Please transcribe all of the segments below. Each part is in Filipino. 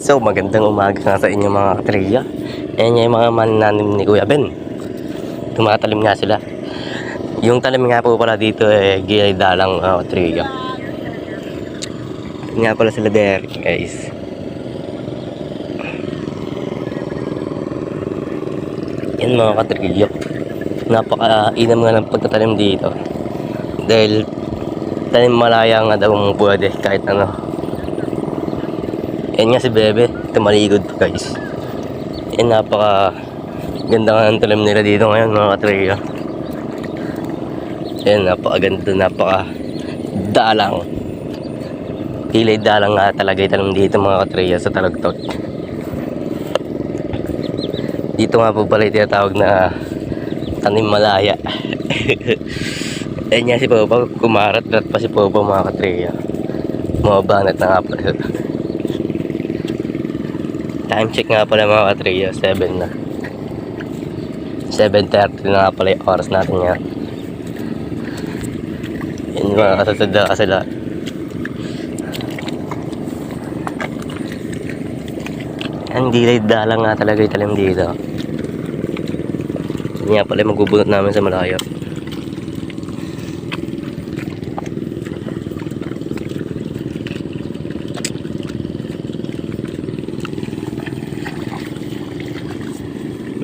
So, magandang umaga nga sa inyo mga katriya. Ayan yung mga manananim ni Kuya Ben. Tumatalim nga sila. Yung talim nga po pala dito eh, gilay dalang mga katriya. Nga pala sila there, guys. Yan mga katriya. Napaka-inam nga ng pagtatalim dito. Dahil tanim malaya nga daw pwede kahit ano. Yan nga si Bebe, tumaligod pa guys. Yan napaka ganda nga ng talim nila dito ngayon mga katriya. Yan napakaganda, napaka dalang. Kilay dalang nga talaga tanim dito mga katriya sa talagtot. Dito nga po pala tinatawag na tanim malaya. Yan nga si Popo, kumarat-rat pa si Popo mga katriya. Mga banat na nga pala. Time check nga pala mga katriya, 7 na. 7.30 na nga pala yung oras natin nga. Yun mga kasusad na sila. Ang dilay dalang nga talaga yung talim dito. Yun nga pala yung magbubunot namin sa malayo.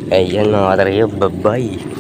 Ayan mga katriya, bye-bye.